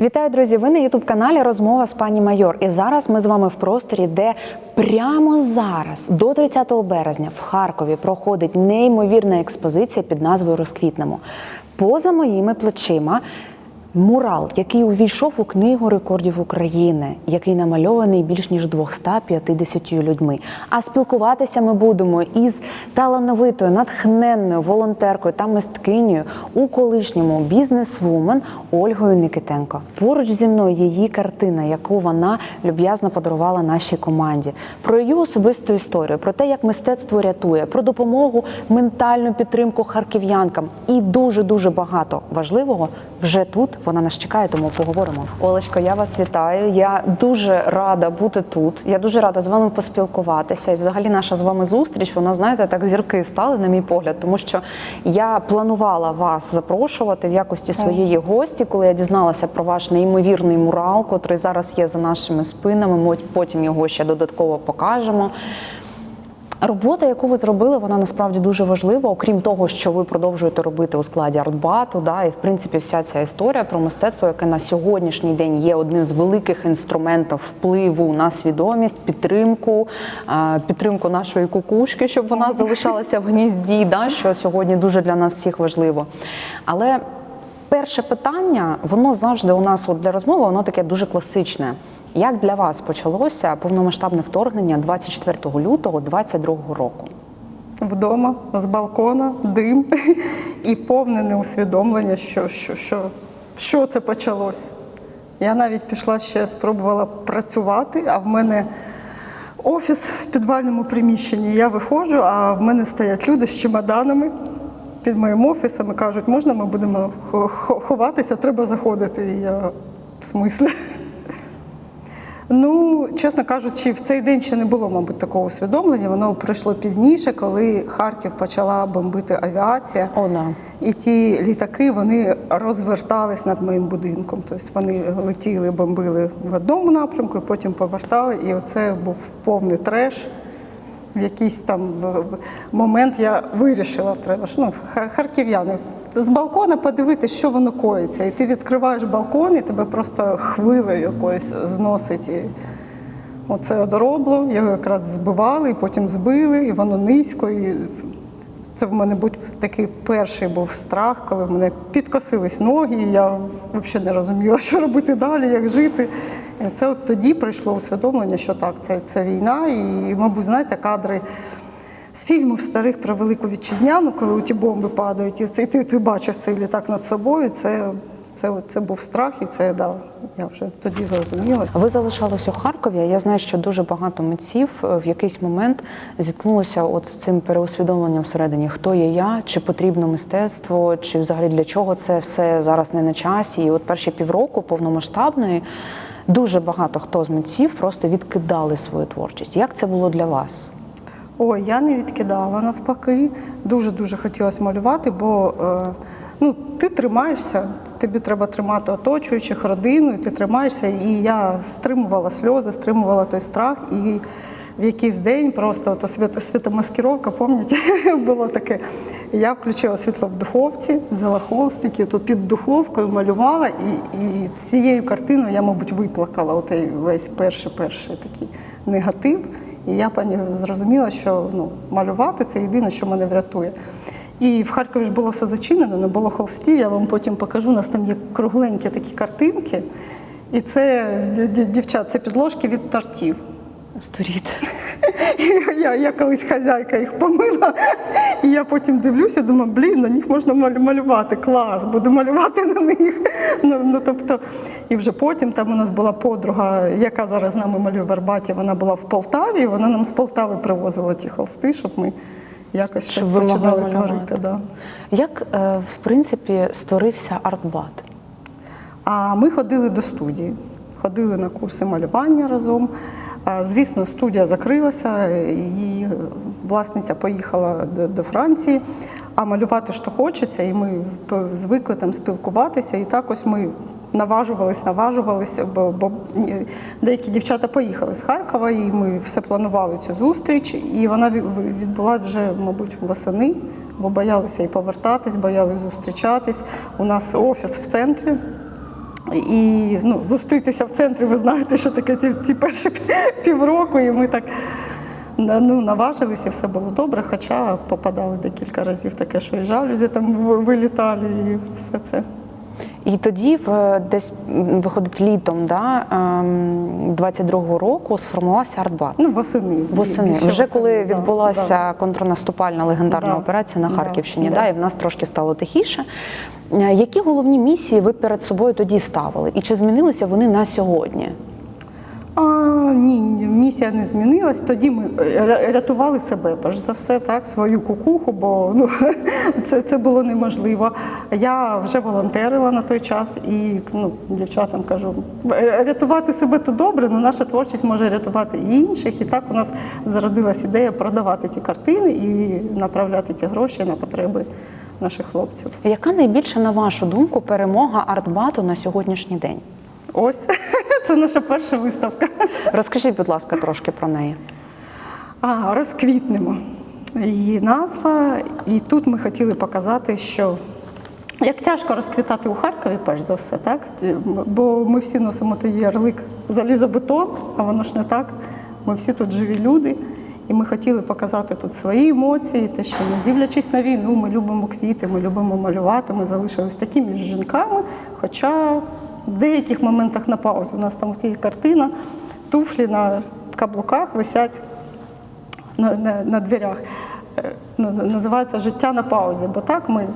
Вітаю, друзі! Ви на ютуб каналі Розмова з пані Майор. І зараз ми з вами в просторі, де прямо зараз, до 30 березня, в Харкові проходить неймовірна експозиція під назвою Розквітнемо. Поза моїми плечима. Мурал, який увійшов у книгу рекордів України, який намальований більш ніж 250 людьми. А спілкуватися ми будемо із талановитою, натхненною волонтеркою та мисткинею у колишньому бізнес-вумен Ольгою Никитенко. Поруч зі мною її картина, яку вона люб'язно подарувала нашій команді, про її особисту історію, про те, як мистецтво рятує, про допомогу, ментальну підтримку харків'янкам і дуже дуже багато важливого вже тут. Вона нас чекає, тому поговоримо. Олечко, я вас вітаю. Я дуже рада бути тут. Я дуже рада з вами поспілкуватися. І взагалі наша з вами зустріч, вона знаєте, так зірки стали, на мій погляд, тому що я планувала вас запрошувати в якості своєї гості, коли я дізналася про ваш неймовірний мурал, котрий зараз є за нашими спинами. Ми потім його ще додатково покажемо. Робота, яку ви зробили, вона насправді дуже важлива, окрім того, що ви продовжуєте робити у складі артбату, да, і в принципі вся ця історія про мистецтво, яке на сьогоднішній день є одним з великих інструментів впливу на свідомість, підтримку, підтримку нашої кукушки, щоб вона залишалася в гнізді, да, що сьогодні дуже для нас всіх важливо. Але перше питання, воно завжди у нас от для розмови, воно таке дуже класичне. Як для вас почалося повномасштабне вторгнення 24 лютого 2022 року? Вдома з балкона, дим і повне неусвідомлення, що, що, що, що це почалось. Я навіть пішла ще спробувала працювати, а в мене офіс в підвальному приміщенні. Я виходжу, а в мене стоять люди з чемоданами під моїм офісом і кажуть, можна ми будемо хо- хо- ховатися, треба заходити. І я в смислі. Ну, чесно кажучи, в цей день ще не було, мабуть, такого усвідомлення. Воно прийшло пізніше, коли Харків почала бомбити авіація. О, да. І ті літаки вони розвертались над моїм будинком. Тобто вони летіли, бомбили в одному напрямку, і потім повертали. І оце був повний треш. В якийсь там момент я вирішила, треба ж ну, хар- харків'яни з балкона подивитися, що воно коїться. І ти відкриваєш балкон, і тебе просто хвилею якоюсь зносить. І оце одоробло, його якраз збивали, і потім збили, і воно низько. І це в мене будь такий перший був страх, коли в мене підкосились ноги, і я взагалі не розуміла, що робити далі, як жити. І це от тоді прийшло усвідомлення, що так, це, це війна, і, мабуть, знаєте, кадри. З фільмів старих про велику вітчизняну, коли ті бомби падають, і це- ти, ти бачиш цей літак над собою. Це, це, це був страх, і це да, я вже тоді зрозуміла. Ви залишалися у Харкові. Я знаю, що дуже багато митців е, в якийсь момент зіткнулося от з цим переусвідомленням всередині, хто є я, чи потрібно мистецтво, чи взагалі для чого це все зараз не на часі. І от перші півроку повномасштабної дуже багато хто з митців просто відкидали свою творчість. Як це було для вас? Ой, я не відкидала навпаки. Дуже дуже хотілося малювати, бо е, ну, ти тримаєшся, тобі треба тримати оточуючих, родину, і ти тримаєшся. І я стримувала сльози, стримувала той страх. І в якийсь день просто ото світ, світомаскировка, пам'ятаєте, було таке. Я включила світло в духовці, взяла холстики, то під духовкою малювала, і, і цією картиною я, мабуть, виплакала отей весь перший перший такий негатив. І я пані зрозуміла, що ну, малювати це єдине, що мене врятує. І в Харкові ж було все зачинено, не було холстів. Я вам потім покажу. У нас там є кругленькі такі картинки. І це дівчат, це підложки від тортів. Здуріти. Я, я колись хазяйка їх помила, і я потім дивлюся, думаю, блін, на них можна малювати, клас, буду малювати на них. Ну, ну, тобто, і вже потім там у нас була подруга, яка зараз з нами малює в Арбаті, вона була в Полтаві, і вона нам з Полтави привозила ті холсти, щоб ми якось щось починали творити. Да. Як е, в принципі створився артбат? А ми ходили до студії, ходили на курси малювання разом. Звісно, студія закрилася, її власниця поїхала до, Франції, а малювати що хочеться, і ми звикли там спілкуватися. І так ось ми наважувались, наважувалися, бо, бо деякі дівчата поїхали з Харкова, і ми все планували цю зустріч. І вона ві- відбулася вже, мабуть, восени, бо боялися і повертатись, боялись зустрічатись. У нас офіс в центрі. І ну, зустрітися в центрі, ви знаєте, що таке ті, ті перші півроку, і ми так ну, наважилися, все було добре, хоча попадали декілька разів таке, що і жалюзі там вилітали, і все це. І тоді, в десь виходить літом, да, ем, 22-го року сформувався артбат. Ну, восени. Восени, вже восени, коли да, відбулася да. контрнаступальна легендарна Да. операція на Да. Харківщині, Да. да. і в нас трошки стало тихіше. Е, Які головні місії ви перед собою тоді ставили? І чи змінилися вони на сьогодні? А, ні, місія не змінилась. Тоді ми рятували себе, перш за все, так, свою кукуху, бо ну, це, це було неможливо. Я вже волонтерила на той час і ну, дівчатам кажу, рятувати себе то добре, але наша творчість може рятувати і інших. І так у нас зародилась ідея продавати ті картини і направляти ці гроші на потреби наших хлопців. Яка найбільша, на вашу думку, перемога артбату на сьогоднішній день? Ось це наша перша виставка. Розкажіть, будь ласка, трошки про неї. А, розквітнемо. Її назва. І тут ми хотіли показати, що як тяжко розквітати у Харкові, перш за все, так? Бо ми всі носимо той ярлик залізобетон, а воно ж не так. Ми всі тут живі люди. І ми хотіли показати тут свої емоції, те, що не дивлячись на війну, ми любимо квіти, ми любимо малювати, ми залишились такими ж жінками, хоча в деяких моментах на паузі. У нас там ті картина, туфлі на каблуках висять на, на, на дверях. Е, Називається життя на паузі. Бо так ми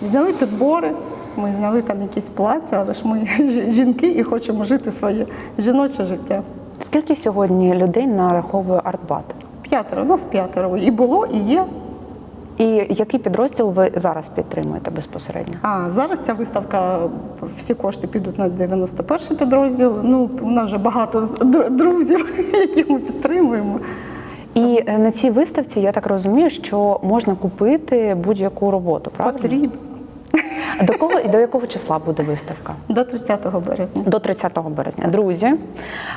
зняли підбори, ми зняли там якісь плаття, але ж ми жінки і хочемо жити своє жіноче життя. Скільки сьогодні людей нараховує артбат? П'ятеро, у нас п'ятеро. І було, і є. І який підрозділ ви зараз підтримуєте безпосередньо? А зараз ця виставка, всі кошти підуть на 91 підрозділ. Ну, у нас вже багато друзів, яких ми підтримуємо. І е, на цій виставці я так розумію, що можна купити будь-яку роботу, правильно? Потрібно. До кого і до якого числа буде виставка? До 30 березня. До 30 березня. Друзі,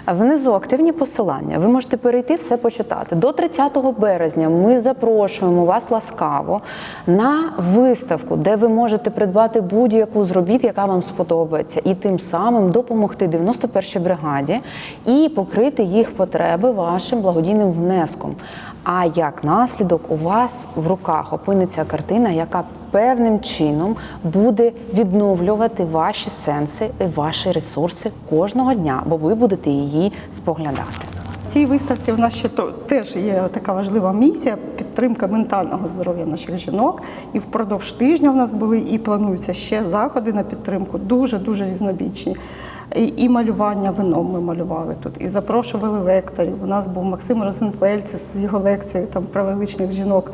внизу активні посилання. Ви можете перейти все почитати. До 30 березня ми запрошуємо вас ласкаво на виставку, де ви можете придбати будь-яку з робіт, яка вам сподобається, і тим самим допомогти 91-й бригаді і покрити їх потреби вашим благодійним внеском. А як наслідок у вас в руках опиниться картина, яка певним чином буде відновлювати ваші сенси, і ваші ресурси кожного дня, бо ви будете її споглядати. Цій виставці в нас ще то теж є така важлива місія підтримка ментального здоров'я наших жінок. І впродовж тижня в нас були і плануються ще заходи на підтримку, дуже дуже різнобічні. І, і малювання вином ми малювали тут, і запрошували лекторів. У нас був Максим Розенфельд з його лекцією там про величних жінок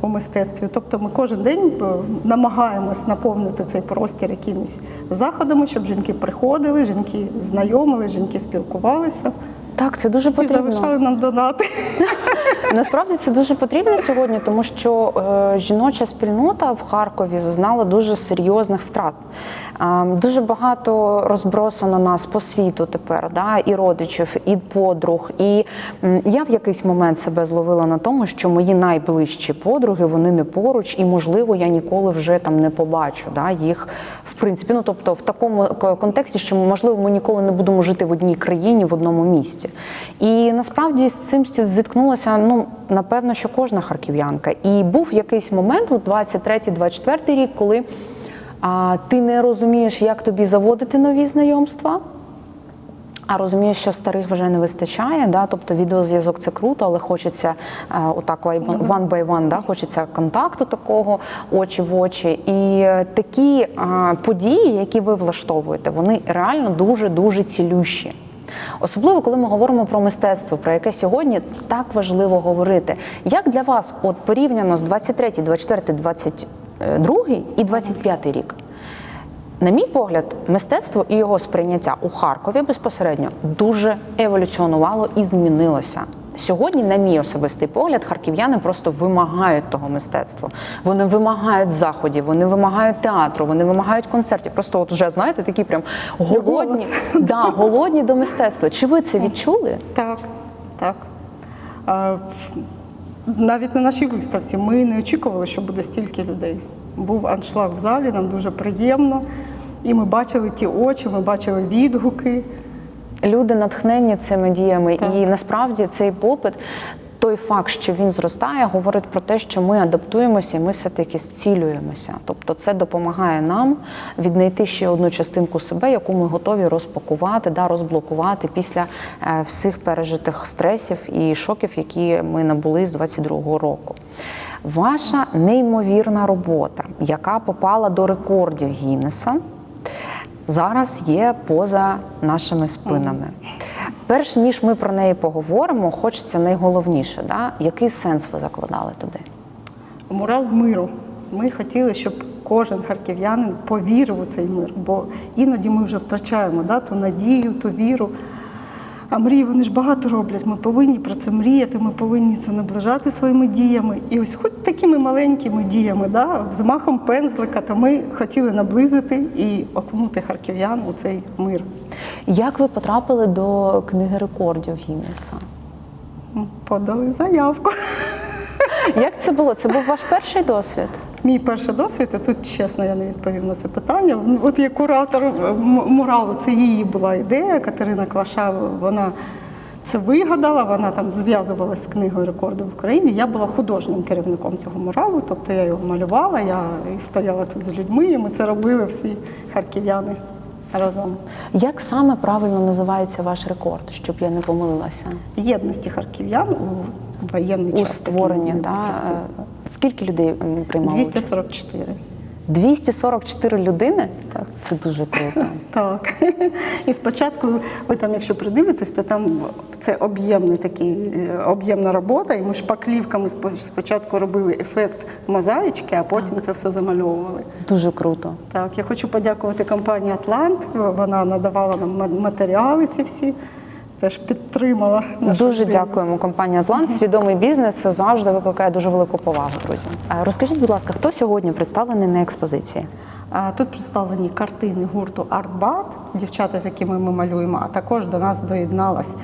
у мистецтві. Тобто ми кожен день е, намагаємось наповнити цей простір якимись заходами, щоб жінки приходили, жінки знайомили, жінки спілкувалися. Так, це дуже І потрібно. залишали нам донати. Насправді це дуже потрібно сьогодні, тому що е, жіноча спільнота в Харкові зазнала дуже серйозних втрат. Е, дуже багато розбросано нас по світу тепер, да, і родичів, і подруг. І м, я в якийсь момент себе зловила на тому, що мої найближчі подруги вони не поруч, і можливо я ніколи вже там не побачу да, їх. В принципі, ну тобто в такому контексті, що можливо ми ніколи не будемо жити в одній країні, в одному місті. І насправді з цим зіткнулася ну напевно, що кожна харків'янка. І був якийсь момент у 23-24 рік, коли а, ти не розумієш, як тобі заводити нові знайомства. А розумієш, що старих вже не вистачає, да? тобто відеозв'язок це круто, але хочеться е, отак one by one, да? хочеться контакту такого очі в очі. І е, такі е, події, які ви влаштовуєте, вони реально дуже дуже цілющі. Особливо, коли ми говоримо про мистецтво, про яке сьогодні так важливо говорити. Як для вас, от порівняно з 23, 24, 22 і 25 рік? На мій погляд, мистецтво і його сприйняття у Харкові безпосередньо дуже еволюціонувало і змінилося. Сьогодні, на мій особистий погляд, харків'яни просто вимагають того мистецтва. Вони вимагають заходів, вони вимагають театру, вони вимагають концертів. Просто от вже знаєте, такі прям голодні, да, голодні до мистецтва. Чи ви це відчули? Так, так. А, навіть на нашій виставці ми не очікували, що буде стільки людей. Був аншлаг в залі, нам дуже приємно. І ми бачили ті очі, ми бачили відгуки. Люди натхнені цими діями, Так. і насправді цей попит. Той факт, що він зростає, говорить про те, що ми адаптуємося і ми все-таки зцілюємося. Тобто це допомагає нам віднайти ще одну частинку себе, яку ми готові розпакувати, да, розблокувати після е, всіх пережитих стресів і шоків, які ми набули з 22-го року. Ваша неймовірна робота, яка попала до рекордів Гіннеса, зараз є поза нашими спинами. Перш ніж ми про неї поговоримо, хочеться найголовніше, да? який сенс ви закладали туди? Мурал миру. Ми хотіли, щоб кожен харків'янин повірив у цей мир, бо іноді ми вже втрачаємо да, ту надію, ту віру. А мрії вони ж багато роблять. Ми повинні про це мріяти, ми повинні це наближати своїми діями. І ось хоч такими маленькими діями, да, взмахом пензлика, то ми хотіли наблизити і окунути харків'ян у цей мир. Як ви потрапили до книги рекордів Гіннеса? Подали заявку. Як це було? Це був ваш перший досвід? Мій перший досвід, і тут чесно я не відповім на це питання. От як куратор муралу, це її була ідея. Катерина Кваша, вона це вигадала, вона там зв'язувалася з книгою рекордів в Україні. Я була художнім керівником цього муралу, тобто я його малювала, я і стояла тут з людьми, і ми це робили всі харків'яни разом. Як саме правильно називається ваш рекорд, щоб я не помилилася? Єдності харків'ян у воєнний У час. створенні, такий да? скільки людей приймало? участь? 244. 244 людини? Так. Це дуже круто. Так. І спочатку, ви там, якщо придивитесь, то там це об'ємний такий, е, об'ємна робота, і ми шпаклівками спо- спочатку робили ефект мозаїчки, а потім це все замальовували. Дуже круто. Так, я хочу подякувати компанії Атлант. Вона надавала нам ма- матеріали ці всі, теж підтримала. нашу Дуже ідею. дякуємо Компанія Атлант. Свідомий бізнес це завжди викликає дуже велику повагу, друзі. Розкажіть, будь ласка, хто сьогодні представлений на експозиції? Тут представлені картини гурту Артбат, дівчата, з якими ми малюємо, а також до нас доєдналась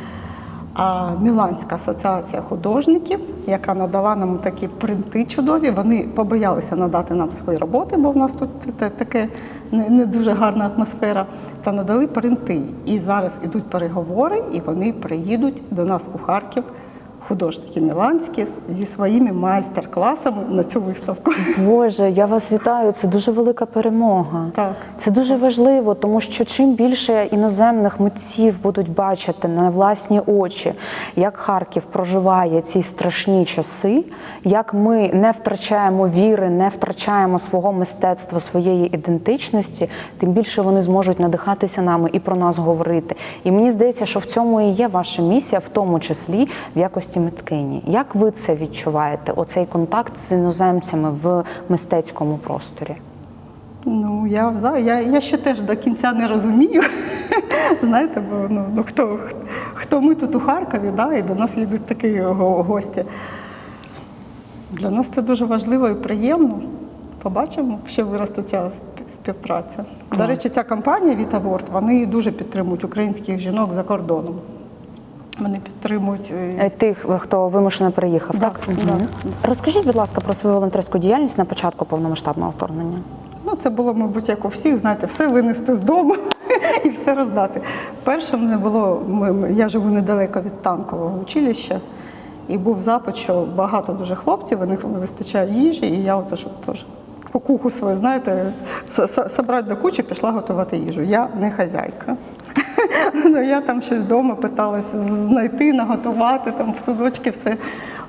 Міланська асоціація художників, яка надала нам такі принти чудові. Вони побоялися надати нам свої роботи, бо в нас тут таке не дуже гарна атмосфера. Та надали принти. І зараз ідуть переговори, і вони приїдуть до нас у Харків. Художники міланські зі своїми майстер-класами на цю виставку. Боже, я вас вітаю. Це дуже велика перемога. Так. Це дуже важливо, тому що чим більше іноземних митців будуть бачити на власні очі, як Харків проживає ці страшні часи, як ми не втрачаємо віри, не втрачаємо свого мистецтва, своєї ідентичності, тим більше вони зможуть надихатися нами і про нас говорити. І мені здається, що в цьому і є ваша місія, в тому числі в якості миткині. Як ви це відчуваєте? Оцей контакт з іноземцями в мистецькому просторі? Ну, я, я, я ще теж до кінця не розумію. Знаєте, бо ну, ну, хто, хто ми тут у Харкові, да, і до нас їдуть такі го- гості. Для нас це дуже важливо і приємно. Побачимо, що виросте ця спів- співпраця. До речі, ця компанія Вітаворд, вони дуже підтримують українських жінок за кордоном. Вони підтримують. е, Е, Тих, хто вимушено переїхав, так? да. Мгм. Розкажіть, будь ласка, про свою волонтерську діяльність на початку повномасштабного вторгнення. Ну, це було, мабуть, як у всіх, знаєте, все винести з дому і все роздати. Перше мене було, я живу недалеко від танкового училища, і був запит, що багато дуже хлопців, у них не вистачає їжі, і я ото, щоб теж кукуху свою, знаєте, собрати до кучі, пішла готувати їжу. Я не хазяйка. Ну, я там щось вдома питалася знайти, наготувати, там в судочки все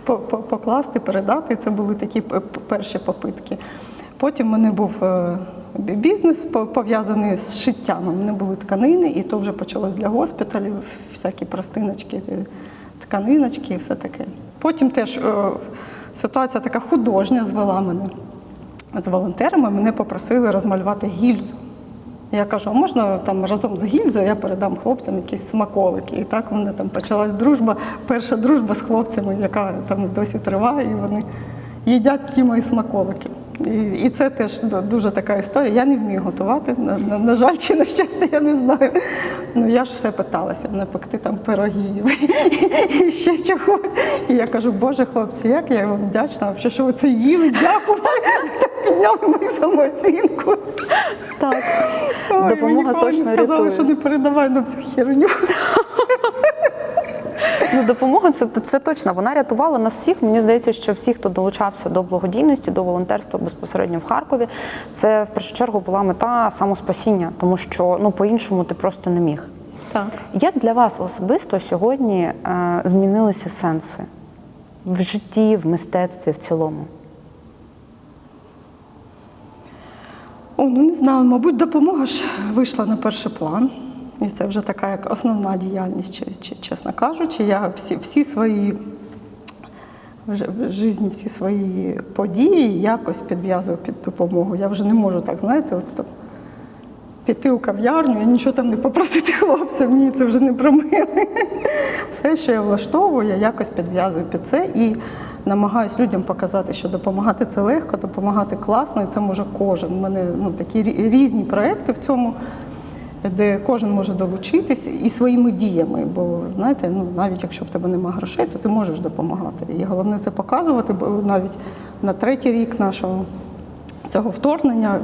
по- по- покласти, передати. Це були такі перші попитки. Потім в мене був е, бізнес пов'язаний з шиттям. У мене були тканини, і то вже почалось для госпіталів, всякі простиночки, е, тканиночки і все таке. Потім теж е, ситуація така художня звела мене з волонтерами. Мене попросили розмалювати гільзу. Я кажу, а можна там разом з гільзою я передам хлопцям якісь смаколики. І так вони там почалась дружба, перша дружба з хлопцями, яка там досі триває, і вони їдять ті мої смаколики. І, і це теж дуже така історія. Я не вмію готувати. На, на, на жаль, чи на щастя, я не знаю. Ну я ж все питалася, не пекти там пирогів і ще чогось. І я кажу, Боже, хлопці, як я вам вдячна, що ви це їли. Ви так підняли мою самооцінку. Так. Ой, Допомога ніколи точно сказали, рятує. що не передавай нам цю херню. Ну, допомога це, це точно. Вона рятувала нас всіх. Мені здається, що всі, хто долучався до благодійності, до волонтерства безпосередньо в Харкові, це в першу чергу була мета самоспасіння, тому що ну по-іншому ти просто не міг. Так. Як для вас особисто сьогодні е, змінилися сенси в житті, в мистецтві в цілому? О, ну не знаю, мабуть, допомога ж вийшла на перший план. І це вже така як основна діяльність, чесно кажучи. Я всі, всі свої в ж- в житті, всі свої події якось підв'язую під допомогу. Я вже не можу так, знаєте, от там піти у кав'ярню і нічого там не попросити хлопцям. Ні, це вже не про мене. Все, що я влаштовую, я якось підв'язую під це і намагаюсь людям показати, що допомагати це легко, допомагати класно, і це може кожен. У мене ну, такі різні проекти в цьому, де кожен може долучитись і своїми діями. Бо знаєте, ну навіть якщо в тебе немає грошей, то ти можеш допомагати. І головне це показувати, бо навіть на третій рік нашого цього вторгнення.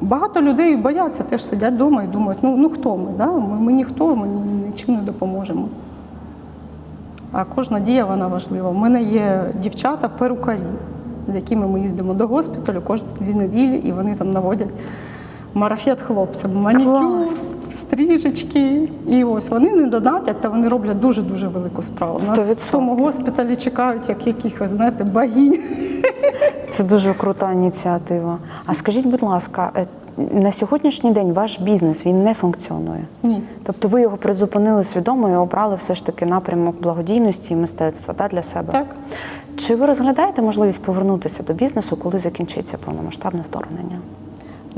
Багато людей бояться, теж сидять вдома і думають, ну, ну хто ми? Да? Ми, ми ніхто, ми нічим не допоможемо. А кожна дія вона важлива. У мене є дівчата перукарі, з якими ми їздимо до госпіталю кожні дві неділі, і вони там наводять марафет хлопцям, манікюр, Клас! стрижечки. І ось вони не донатять, та вони роблять дуже-дуже велику справу. Нас в тому госпіталі чекають як якихось, знаєте, богинь. Це дуже крута ініціатива. А скажіть, будь ласка, е, на сьогоднішній день ваш бізнес він не функціонує? Ні. Тобто ви його призупинили свідомо і обрали все ж таки напрямок благодійності і мистецтва да, для себе? Так. Чи ви розглядаєте можливість повернутися до бізнесу, коли закінчиться повномасштабне вторгнення?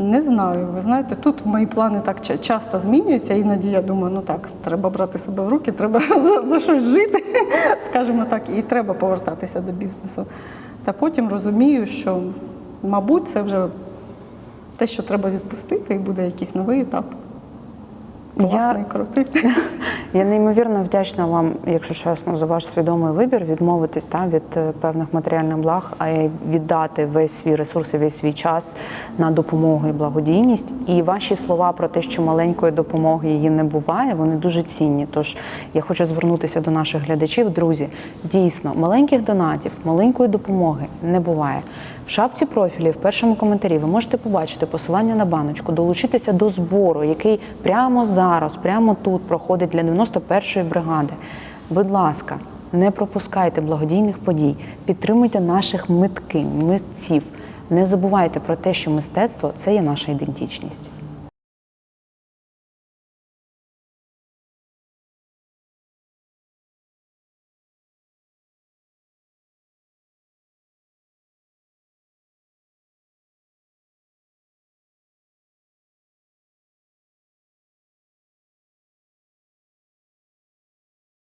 Не знаю. Ви знаєте, тут мої плани так ча- часто змінюються. Іноді я думаю, ну так, треба брати себе в руки, треба за, за щось жити, скажімо так, і треба повертатися до бізнесу. Та потім розумію, що, мабуть, це вже те, що треба відпустити, і буде якийсь новий етап. Класний, крутий. Я неймовірно вдячна вам, якщо чесно, за ваш свідомий вибір відмовитись та, від е, певних матеріальних благ, а й віддати весь свій ресурс і весь свій час на допомогу і благодійність. І ваші слова про те, що маленької допомоги її не буває, вони дуже цінні. Тож я хочу звернутися до наших глядачів. Друзі, дійсно, маленьких донатів, маленької допомоги не буває. Шапці профілі в першому коментарі ви можете побачити посилання на баночку, долучитися до збору, який прямо зараз, прямо тут проходить для 91-ї бригади. Будь ласка, не пропускайте благодійних подій, підтримуйте наших митки, митців. Не забувайте про те, що мистецтво це є наша ідентичність.